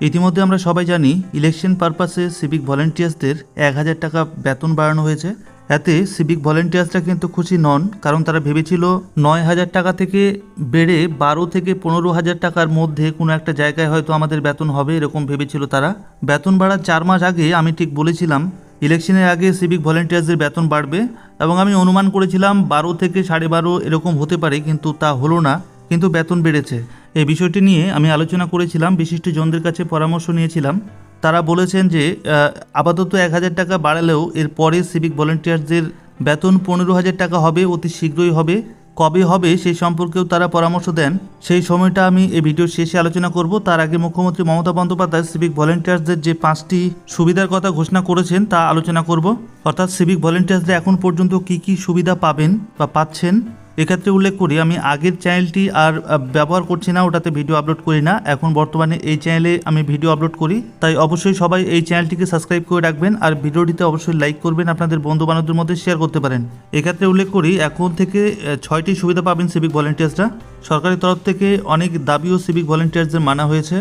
ইতিমধ্যে আমরা সবাই জানি ইলেকশন পারপাসে সিভিক ভলেন্টিয়ার্সদের এক হাজার টাকা বেতন বাড়ানো হয়েছে। এতে সিভিক ভলেন্টিয়ার্সরা কিন্তু খুশি নন, কারণ তারা ভেবেছিল নয় হাজার টাকা থেকে বেড়ে বারো থেকে পনেরো হাজার টাকার মধ্যে কোনো একটা জায়গায় হয়তো আমাদের বেতন হবে, এরকম ভেবেছিল তারা। বেতন বাড়ার চার মাস আগে আমি ঠিক বলেছিলাম ইলেকশনের আগে সিভিক ভলেন্টিয়ার্সদের বেতন বাড়বে এবং আমি অনুমান করেছিলাম বারো থেকে সাড়ে বারো এরকম হতে পারে, কিন্তু তা হলো না, কিন্তু বেতন বেড়েছে। এই বিষয়টি নিয়ে আমি আলোচনা করেছিলাম, বিশিষ্ট জনদের কাছে পরামর্শ নিয়েছিলাম। তারা বলেছেন যে আপাতত এক হাজার টাকা বাড়ালেও এর পরে সিভিক ভলেন্টিয়ার্সদের বেতন পনেরো হাজার টাকা হবে, অতি শীঘ্রই হবে। কবে হবে সেই সম্পর্কেও তারা পরামর্শ দেন। সেই সময়টা আমি এই ভিডিওর শেষে আলোচনা করব। তার আগে মুখ্যমন্ত্রী মমতা বন্দ্যোপাধ্যায় সিভিক ভলেন্টিয়ার্সদের যে পাঁচটি সুবিধার কথা ঘোষণা করেছেন, তা আলোচনা করব। অর্থাৎ সিভিক ভলেন্টিয়ার্সরা এখন পর্যন্ত কি কি সুবিধা পাবেন বা পাচ্ছেন? এক্ষেত্রে উল্লেখ করি, আমি আগের চ্যানেলটি আর ব্যবহার করছি না, ওটাতে ভিডিও আপলোড করি না। এখন বর্তমানে এই চ্যানেলে আমি ভিডিও আপলোড করি। তাই অবশ্যই সবাই এই চ্যানেলটিকে সাবস্ক্রাইব করে রাখবেন আর ভিডিওটিতে অবশ্যই লাইক করবেন, আপনাদের বন্ধু বান্ধবদের মধ্যে শেয়ার করতে পারেন। এক্ষেত্রে উল্লেখ করি, এখন থেকে ছয়টি সুবিধা পাবেন সিভিক ভলেন্টিয়ার্সরা সরকারি তরফ থেকে অনেক দাবিও সিভিক ভলেন্টিয়ার্সদের মানা হয়েছে।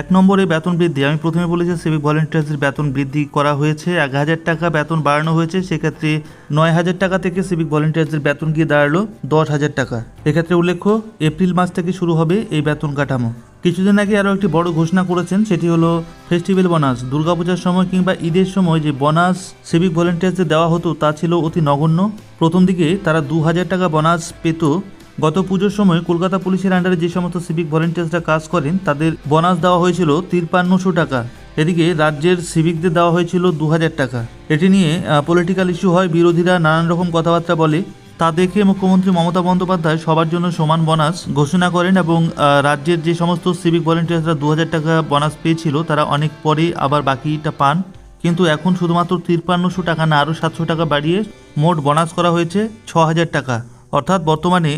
এক নম্বরে বেতন বৃদ্ধি। আমি প্রথমে বলেছি সিভিক ভলেন্টিয়ার্সের বেতন বৃদ্ধি করা হয়েছে। এক হাজার টাকা বেতন বাড়ানো হয়েছে। সেক্ষেত্রে নয় হাজার টাকা থেকে সিভিক ভলেন্টিয়ার্সদের বেতন গিয়ে দাঁড়াল দশ হাজার টাকা। এক্ষেত্রে উল্লেখ্য, এপ্রিল মাস থেকে শুরু হবে এই বেতন কাঠামো। কিছুদিন আগে আরও একটি বড় ঘোষণা করেছেন, সেটি হলো ফেস্টিভ্যাল বোনাস। দুর্গাপূজার সময় কিংবা ঈদের সময় যে বোনাস সিভিক ভলেন্টিয়ার্সদের দেওয়া হতো, তা ছিল অতি নগণ্য। প্রথম দিকে তারা দু হাজার টাকা বোনাস পেত গত পুজোর সময় কলকাতা পুলিশের আন্ডারে যে সমস্ত সিভিক ভলেন্টিয়ার্সরা কাজ করেন, তাদের বোনাস দেওয়া হয়েছিল তিরপান্নশো টাকা। এদিকে রাজ্যের সিভিকদের দেওয়া হয়েছিল দু হাজার টাকা। এটি নিয়ে পলিটিক্যাল ইস্যু হয়, বিরোধীরা নানান রকম কথাবার্তা বলে। তা দেখে মুখ্যমন্ত্রী মমতা বন্দ্যোপাধ্যায় সবার জন্য সমান বোনাস ঘোষণা করেন এবং রাজ্যের যে সমস্ত সিভিক ভলেন্টিয়ার্সরা দু হাজার টাকা বোনাস পেয়েছিল, তারা অনেক পরে আবার বাকিটা পান। কিন্তু এখন শুধুমাত্র তিরপান্নশো টাকা না আরও সাতশো টাকা বাড়িয়ে মোট বোনাস করা হয়েছে ছ টাকা। অর্থাৎ বর্তমানে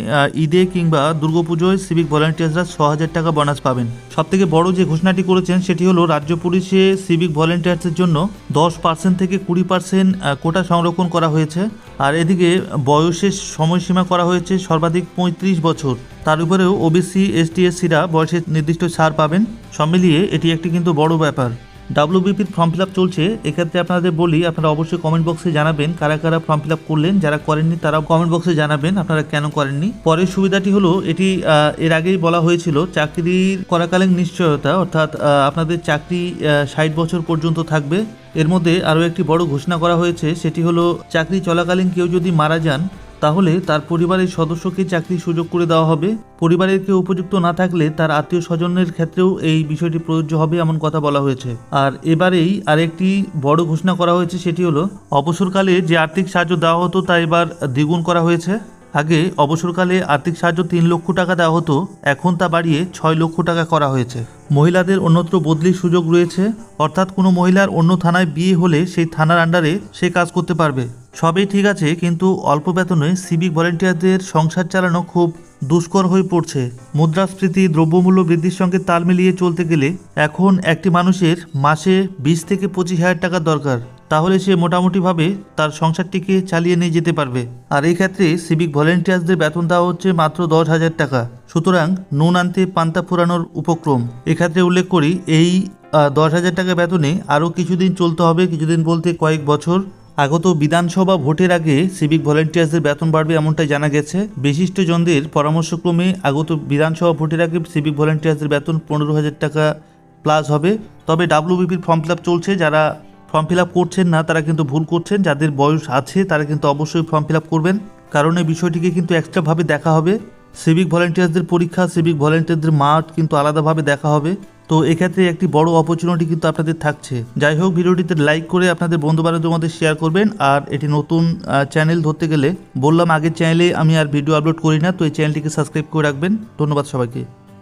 ঈদে কিংবা দুর্গাপুজোয় সিভিক ভলেন্টিয়ার্সরা ছ হাজার টাকা বোনাস পাবেন। সব থেকে বড় যে ঘোষণাটি করেছেন, সেটি হলো রাজ্য পুলিশে সিভিক ভলেন্টিয়ার্সের জন্য দশ পার্সেন্ট থেকে কুড়ি পার্সেন্ট কোটা সংরক্ষণ করা হয়েছে। আর এদিকে বয়সের সময়সীমা করা হয়েছে সর্বাধিক পঁয়ত্রিশ বছর। তার উপরেও ওবিসি এসটি এসসিরা বয়সের নির্দিষ্ট ছাড় পাবেন। সব মিলিয়ে এটি একটি কিন্তু বড় ব্যাপার। ডাব্লিউবিপির ফর্ম ফিল আপ চলছে, এক্ষেত্রে আপনাদের বলি, আপনারা অবশ্যই কমেন্ট বক্সে জানাবেন কারা কারা ফর্ম ফিল আপ করলেন, যারা করেননি তারাও কমেন্ট বক্সে জানাবেন, আপনারা কেন করেননি। পরের সুবিধাটি হলো, এটি এর আগেই বলা হয়েছিল, চাকরির করাকালীন নিশ্চয়তা, অর্থাৎ আপনাদের চাকরি ষাট বছর পর্যন্ত থাকবে। এর মধ্যে আরও একটি বড় ঘোষণা করা হয়েছে, সেটি হলো, চাকরি চলাকালীন কেউ যদি মারা যান তাহলে তার পরিবারের সদস্যকে চাকরির সুযোগ করে দেওয়া হবে। পরিবারের কেউ উপযুক্ত না থাকলে তার আত্মীয় স্বজনের ক্ষেত্রেও এই বিষয়টি প্রযোজ্য হবে এমন কথা বলা হয়েছে। আর এবারেই আরেকটি বড় ঘোষণা করা হয়েছে, সেটি হলো, অবসরকালে যে আর্থিক সাহায্য দেওয়া হতো তা এবার দ্বিগুণ করা হয়েছে। আগে অবসরকালে আর্থিক সাহায্য তিন লক্ষ টাকা দেওয়া হতো, এখন তা বাড়িয়ে ছয় লক্ষ টাকা করা হয়েছে। মহিলাদের অন্যত্র বদলির সুযোগ রয়েছে, অর্থাৎ কোনো মহিলার অন্য থানায় বিয়ে হলে সেই থানার আন্ডারে সে কাজ করতে পারবে। সবই ঠিক আছে, কিন্তু অল্প বেতনে সিভিক ভলেন্টিয়ারদের সংসার চালানো খুব দুষ্কর হয়ে পড়ছে। মুদ্রাস্ফীতি, দ্রব্যমূল্য বৃদ্ধির সঙ্গে তাল মিলিয়ে চলতে গেলে এখন একটি মানুষের মাসে বিশ থেকে পঁচিশ হাজার টাকা দরকার। তাহলে সে মোটামুটিভাবে তার সংসারটিকে চালিয়ে নিয়ে যেতে পারবে। আর এই ক্ষেত্রে সিভিক ভলেন্টিয়ার্সদের বেতন দেওয়া হচ্ছে মাত্র দশ হাজার টাকা। সুতরাং নুন আনতে পান্তা ফুরানোর উপক্রম। এক্ষেত্রে উল্লেখ করি, এই দশ হাজার টাকা বেতনে আরও কিছুদিন চলতে হবে, কিছুদিন বলতে কয়েক বছর। আগত বিধানসভা ভোটের আগে সিভিক ভলেন্টিয়ার্সদের বেতন বাড়বে এমনটাই জানা গেছে। বিশিষ্টজনদের পরামর্শক্রমে আগত বিধানসভা ভোটের আগে সিভিক ভলেন্টিয়ার্সদের বেতন পনেরো হাজার টাকা প্লাস হবে। তবে ডাব্লিউবিপির ফর্ম ফিল চলছে, যারা ফর্ম ফিল করছেন না, তারা কিন্তু ভুল করছেন। যাদের বয়স আছে, তারা কিন্তু অবশ্যই ফর্ম ফিল করবেন। কারণ এই বিষয়টিকে কিন্তু এক্সট্রাভাবে দেখা হবে। সিভিক ভলেন্টিয়ার্সদের পরীক্ষা সিভিক ভলেন্টিয়ারদের মাঠ কিন্তু আলাদাভাবে দেখা হবে। তো এক্ষেত্রে একটি বড় অপরচুনিটি কিন্তু আপনাদের থাকছে। যাই হোক, ভিডিওটিতে লাইক করে আপনাদের বন্ধু বান্ধবদের মধ্যে শেয়ার করবেন। আর এটি নতুন চ্যানেল ধরতে গেলে, বললাম আগের চ্যানেলে আমি আর ভিডিও আপলোড করি না, তো এই চ্যানেলটিকে সাবস্ক্রাইব করে রাখবেন। ধন্যবাদ সবাইকে।